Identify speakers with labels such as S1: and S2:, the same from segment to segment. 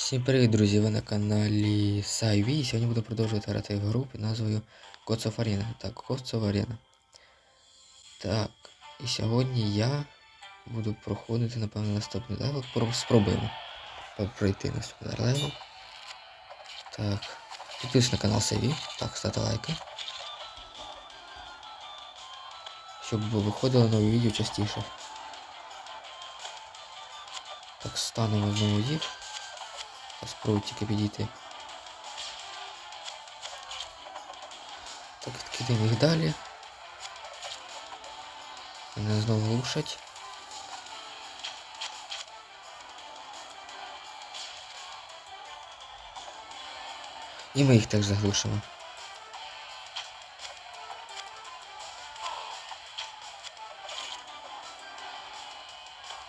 S1: Всім привіт, друзі! Ви на каналі Сайві. І Сьогодні буду продовжувати грати в гру під назвою Gods of Arena. Так, Gods of Arena. Так, і сьогодні я буду проходити, напевно, наступний левел. Спробуємо пройти наступний левел. Так, підписуйтесь на канал Сайві. Так, ставте лайки. Щоб виходило нові відео частіше. Так, станемо знову їх. Спробуй тільки. Так, відкидаємо їх далі. Мене знову глушать. І ми їх теж заглушимо.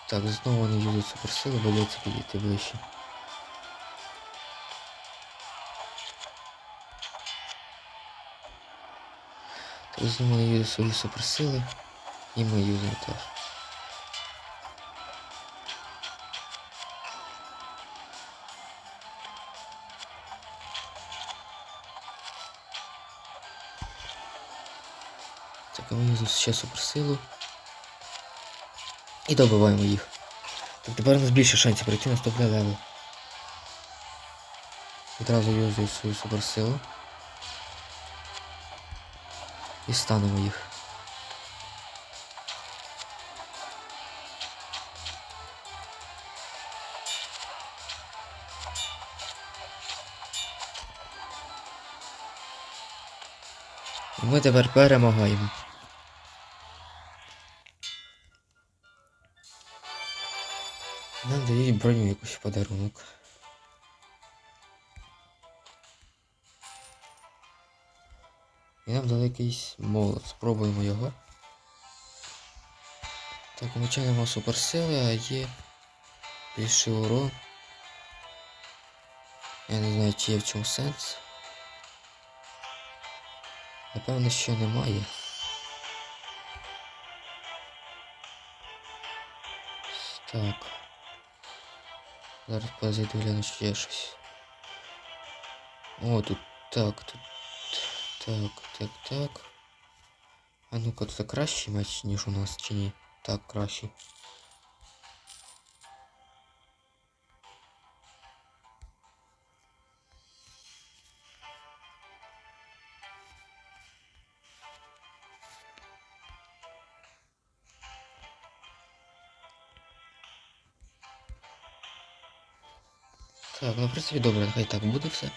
S1: Так, знову вони юзуть суперсили, бояться підійти ближче. Знову вони свої суперсили. І ми юзаємо теж. Так, ми юзаємо ще суперсилу. І добиваємо їх. Так тепер у нас більше шансів пройти на наступний левел. Відразу юзаю свою суперсилу. І станемо їх. І ми тепер перемагаємо. Нам дають броню якусь подарунок. І нам дали якийсь молот. Спробуємо його. Так, чинимо суперсили, а є більший урон. Я не знаю, чи є в чому сенс. Напевно, що немає. Так. Зараз позайду гляну ще щось. О, тут так, тут. Так, так, так. А ну-ка, тут кращий меч, ніж у нас, чи ні? Так, кращий. Так, ну в принципі добре, нехай так буде все.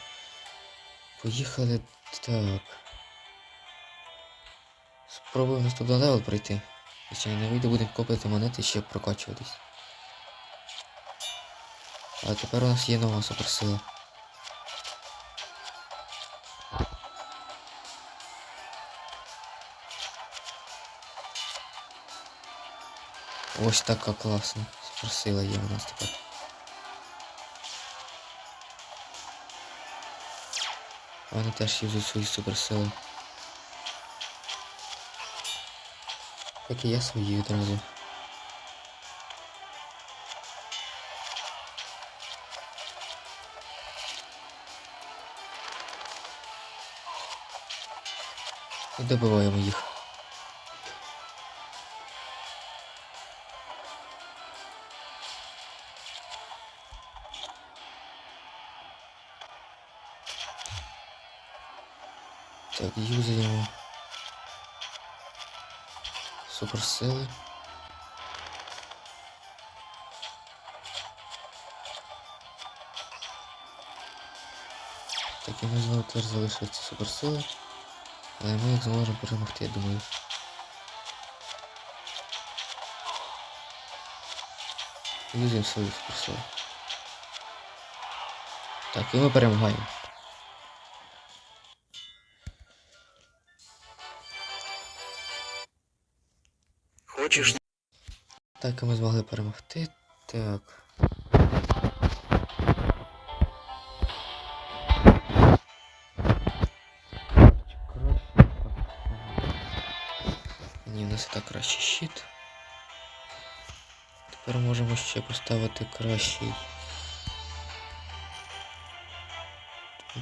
S1: Поїхали так. Спробуємо наступний левел пройти. Якщо не вийде, будемо копити монети ще прокачуватись. А тепер у нас є нова суперсила. Ось така класна суперсила є у нас тепер. Вони теж юзують свої суперсили. Так і я свої відразу. І добиваємо їх. Так, юзаємо суперсили. Так, і ми знову теж залишаються суперсили. Але ми їх зможемо перемогти, я думаю. Юзаємо свою суперсилу. Так, і ми перемагаємо.
S2: Хочешь?
S1: Так, ми змогли перемогти. Так. Ні, у нас і так кращий щит. Тепер можемо ще поставити кращий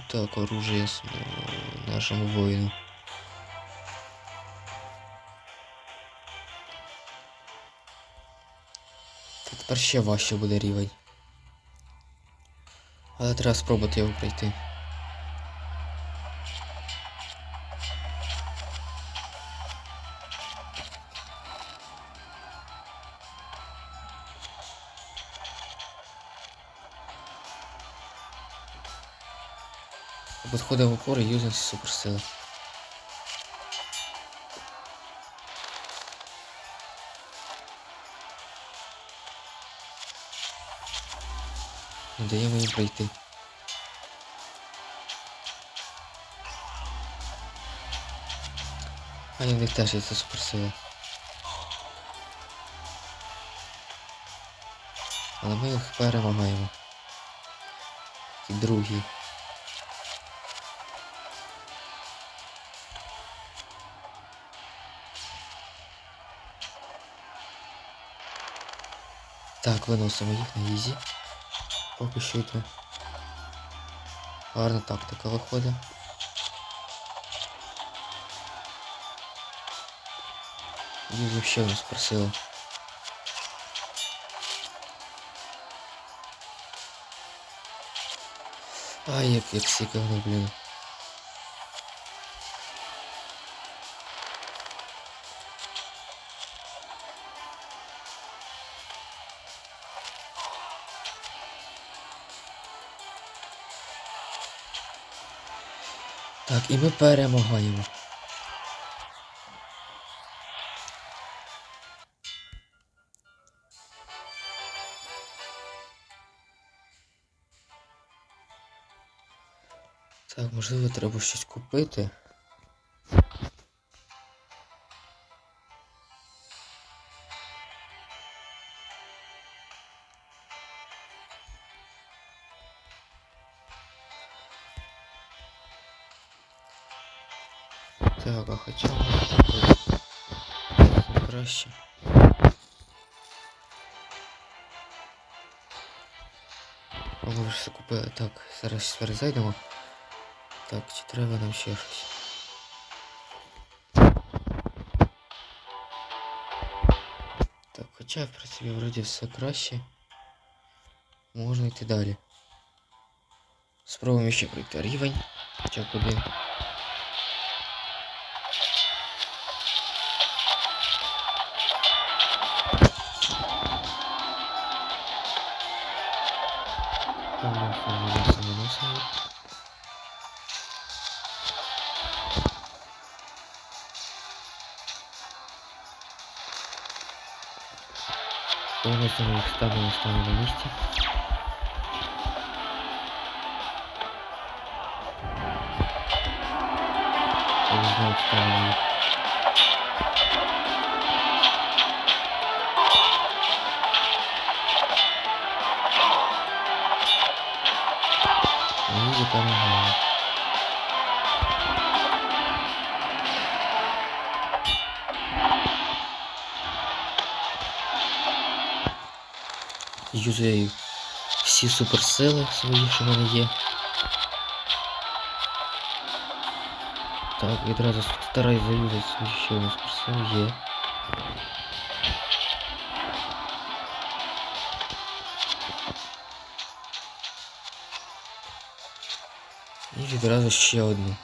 S1: Так, оружие с- э, Тепер ще важче буде рівень. Але треба спробувати його пройти. Підходимо в упор і юзаємо суперсили. Не даємо їм пройти. А в них теж є ця суперсила. Але ми їх перемагаємо. І другі. Так, виносимо їх на ізі. Поки що йде. Гарна тактика виходить. Юзів ще нас просили. Ай, як, як сікавно, блін. Так, і ми перемагаємо. Так, можливо, треба щось купити. краще. О, ми вже все купили. Так, зараз перезайдемо. Так, чи треба нам ще щось? Так, хоча, в принципі, вроді все краще. Можна йти далі. Спробуємо ще пройти рівень. Хоча б один. Виносимо, виносимо, виносимо. Повністю ми їх ставимо, ставимо на місці. Так, знову ставимо їх. І допомагаємо. Юзаю всі суперсили свої, що в мене є. Так, відразу стараюсь заюзати свої ще одну суперсилу є. І відразу ще одну.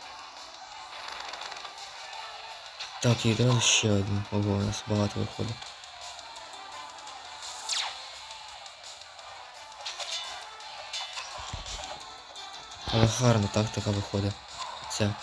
S1: Так, і відразу ще одну. Ого, у нас багато виходить. Але гарна тактика виходить. Ця.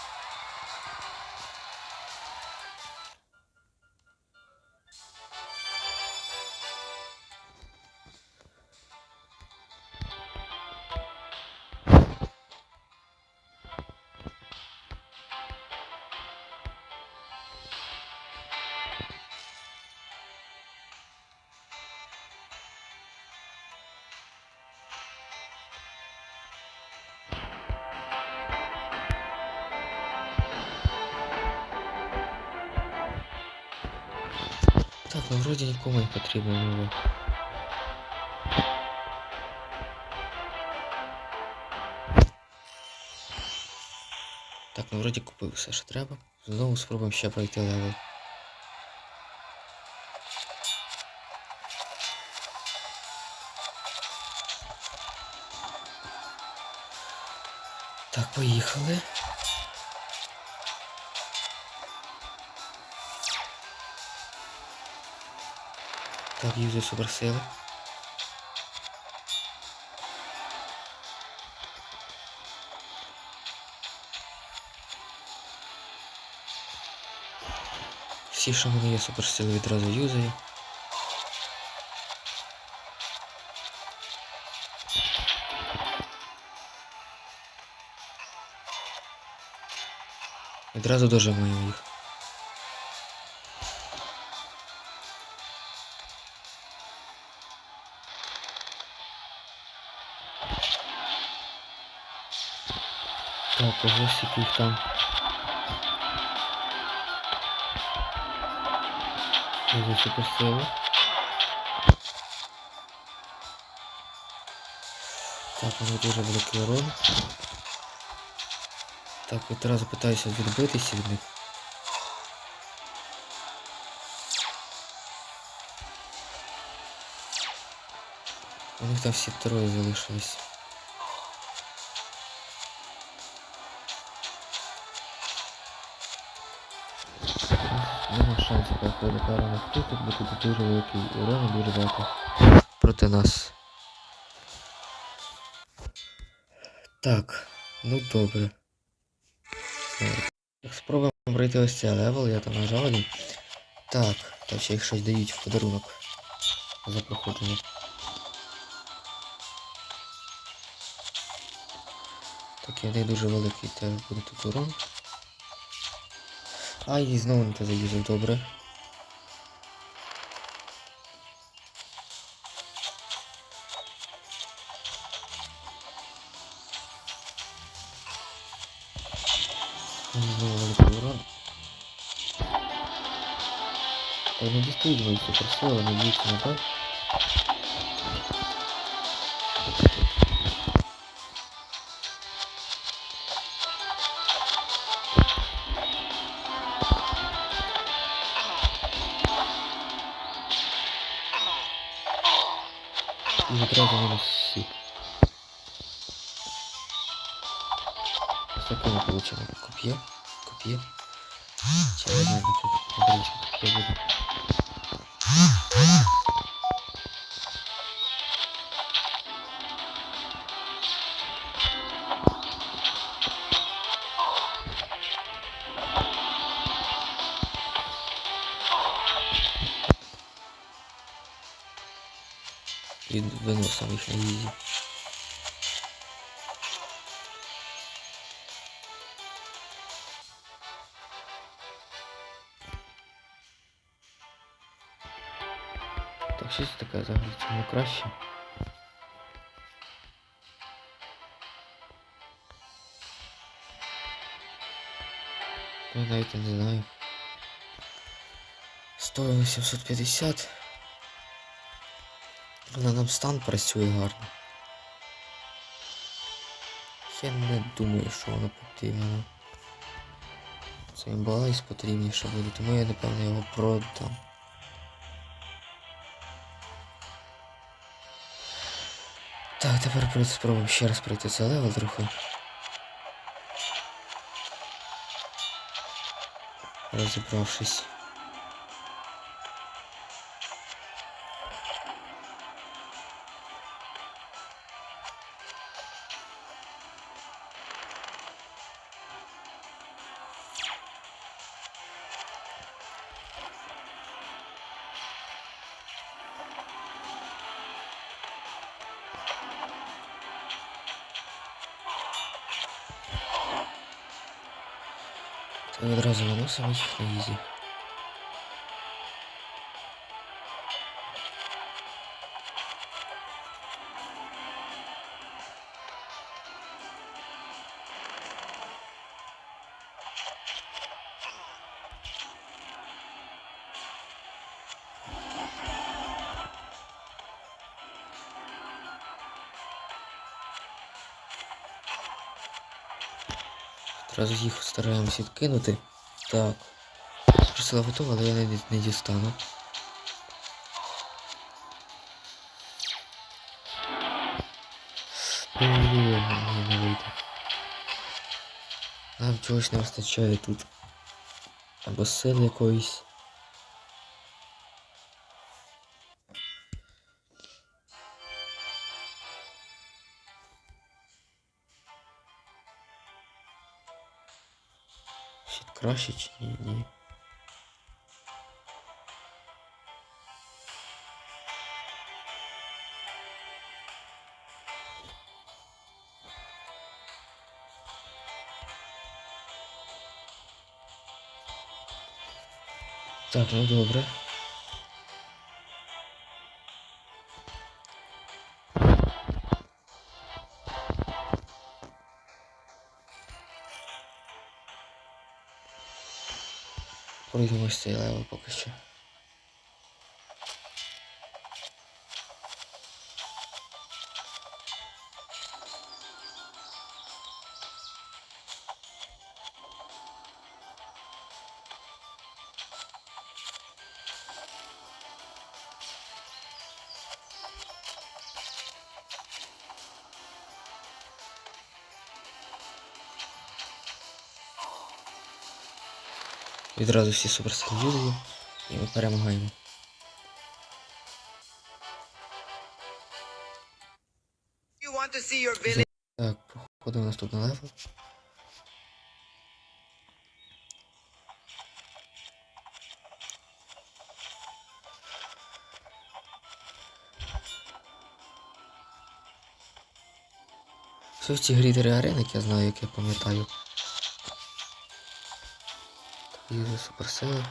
S1: Так, ну вроді нікому не потрібно нове. Так, ну вроді купив все, що треба. Знову спробуємо ще пройти левел. Так, поїхали. Так, юзаю суперсили. Всі, що мене є суперсили, відразу юзаю. Відразу дожимаю їх. Так, ось яких там. Ось суперсили. Так, у мене дуже великий урон. Так, одразу питаюся відбитися від них. У них там всі троє залишились. Шансів проходити пару тут, тут дуже великий урон дуже багато проти нас. Так, ну добре. Спробуємо пройти ось цей левел, я там нажав один. Так, там ще їх щось дають в подарунок за проходження. Так, я не дуже великий, теж буде тут урон. А, і знову не те заюзав, добре. Знову великий урон. Та не дістають мої суперсили, не дійсно, не так? І виносимо їх на їзі. Так, щось таке взагалі чому краще. Я навіть не знаю. Стоїло 750. Але нам стан працює гарно. Я не думаю, що воно потрібно. Це імбалайс потрібніше буде, тому я напевно його продам. Так, тепер спробуємо ще раз пройти цей левел трохи. Розібравшись. выбрасывать изи. Одразу їх стараємось відкинути. Так. Присила готова, але я не, не дістану. Блін, ні, не вийде. Нам чогось не вистачає тут. Або сили якоїсь. Краще чи ні? Ні. Так, ну добре. Цей левел поки що. Відразу всі суперсили і ми перемагаємо. Так, проходимо в наступний левел. Все в цій грі три арени, як я знаю, як я пам'ятаю. Так, Юзаю суперсили.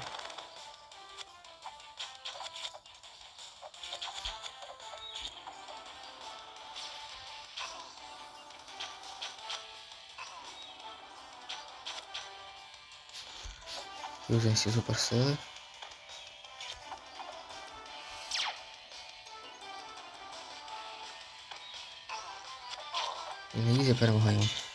S1: Юзаємо всі суперсили. І на ізі перемагаємо. Так,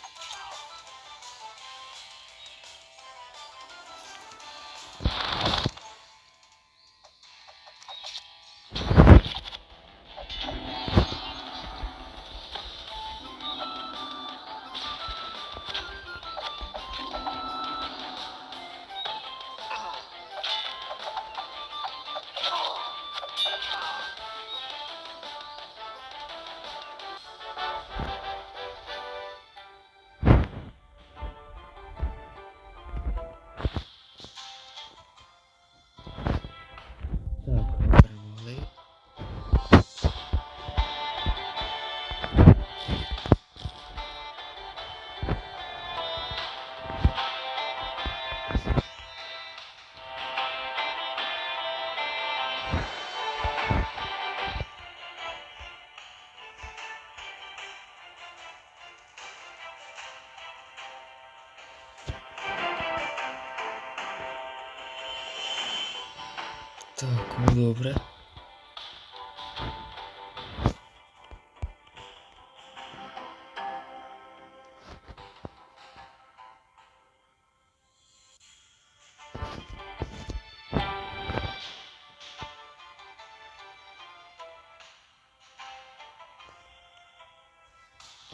S1: добре.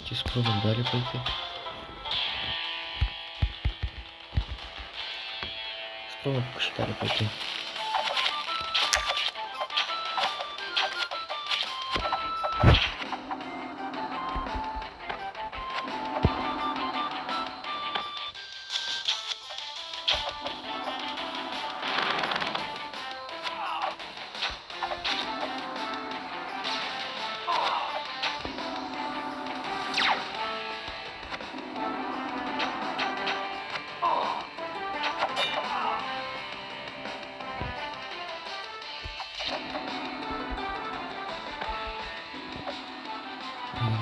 S1: Чи спробуємо далі пойти? Спробуємо поки що далі пойти.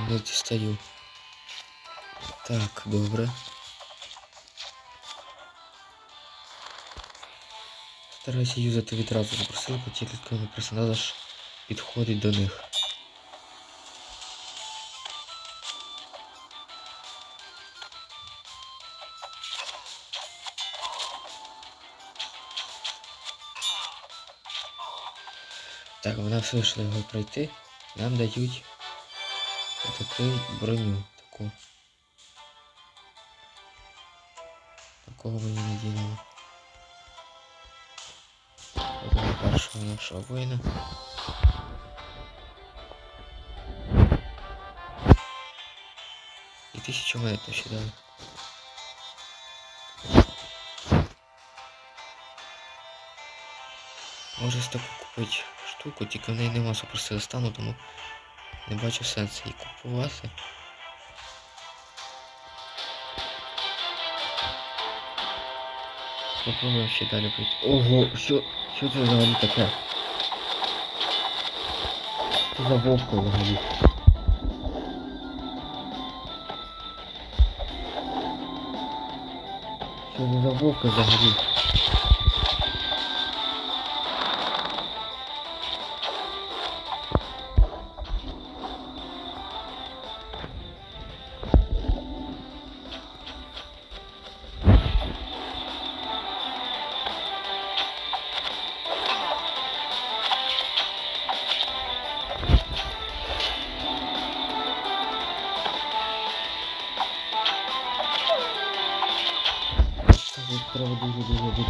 S1: не достаю. Так, добре. Старайся юзати відразу на тільки коли персонаж підходить до них. Так, вона все йшла його пройти. Нам дають таку броню. Таку. Такого мені не ділимо. Одного першого нашого воїна. І тисячу монет ще дали. Може з таку купити штуку, тільки в неї нема суперсили стану, тому не бачу сенсу її купувати. Попробуємо ще далі пройти. Ого, що, що це взагалі таке? Що за вовка взагалі? Що це за вовка взагалі?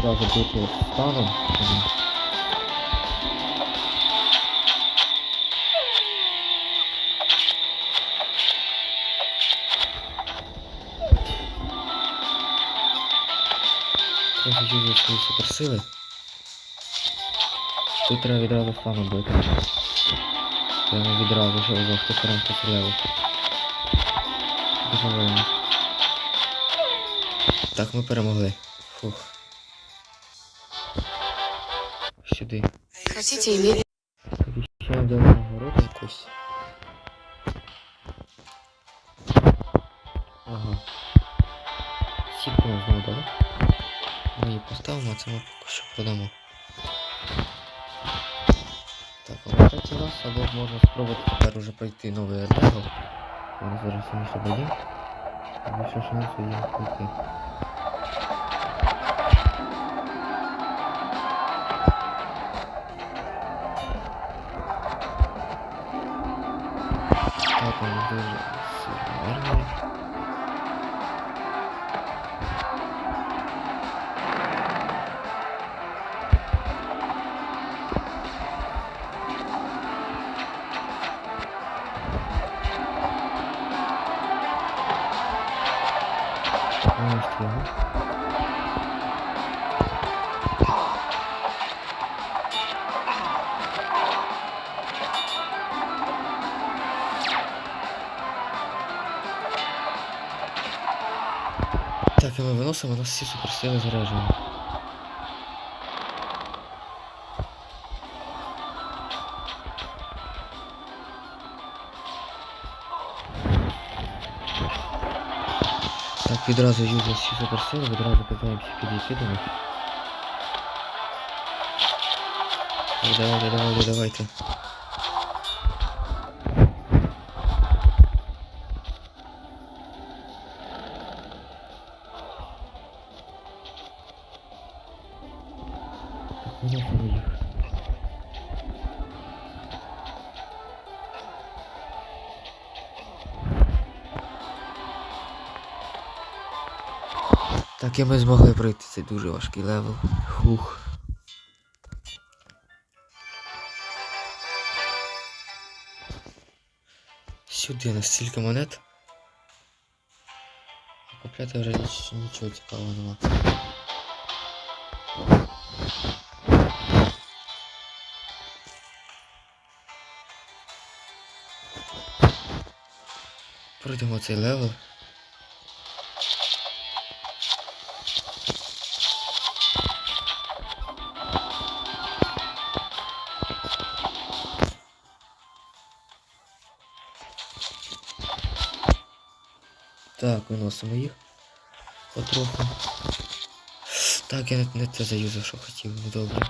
S1: Відразу бити Трохи свої суперсили. Тут треба відразу станом бити. Прямо відразу, що за хто поцілево. Дуже Так, ми перемогли. Фух. Сюди.
S3: Хотите иметь
S1: Ще дали нагороду якусь. Ага. Сітку знову дали. Ми її поставимо, а це ми поки що продамо. Так, а третій раз або можна спробувати тепер уже пройти новий левел. Зараз самі ще дадуть. Більше шансу є пройти. Так, вони дуже сильно гарні. Ось його. Так, і ми виносимо, у нас всі суперсили заряджені. Так, відразу юзаю всі суперсили, відразу питаємося підійти до них. Так, давайте, давайте, давайте. Так, і ми змогли пройти цей дуже важкий левел. Хух. Сюди на стільки монет. Купляти вже нічого цікавого нема. Пройдемо цей левел. Так, виносимо їх потроху. Так, я не, не те заюзав, що хотів, ну добре.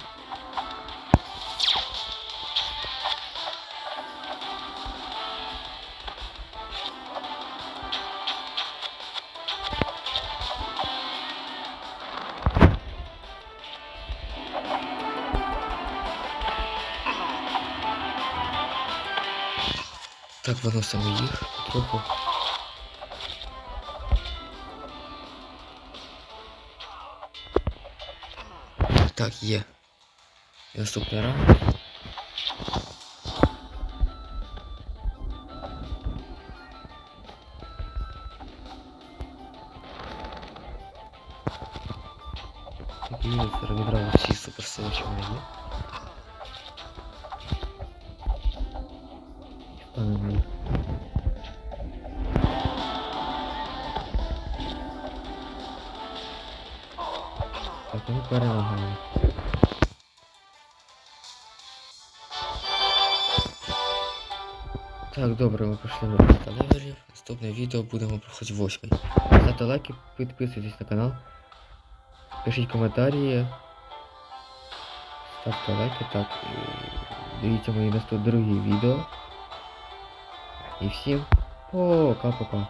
S1: виносимо їх потроху. Так, є. І наступний раунд. Так, Юніцер відбрав всі суперсили, що в мене є. Перемагаємо. Так, добре, ми пройшли 5 левелів. Наступне відео будемо проходити 8. Ставте лайки, підписуйтесь на канал. Пишіть коментарі. Ставте лайки, так. і Дивіться мої наступні другі відео. І всім пока-пока.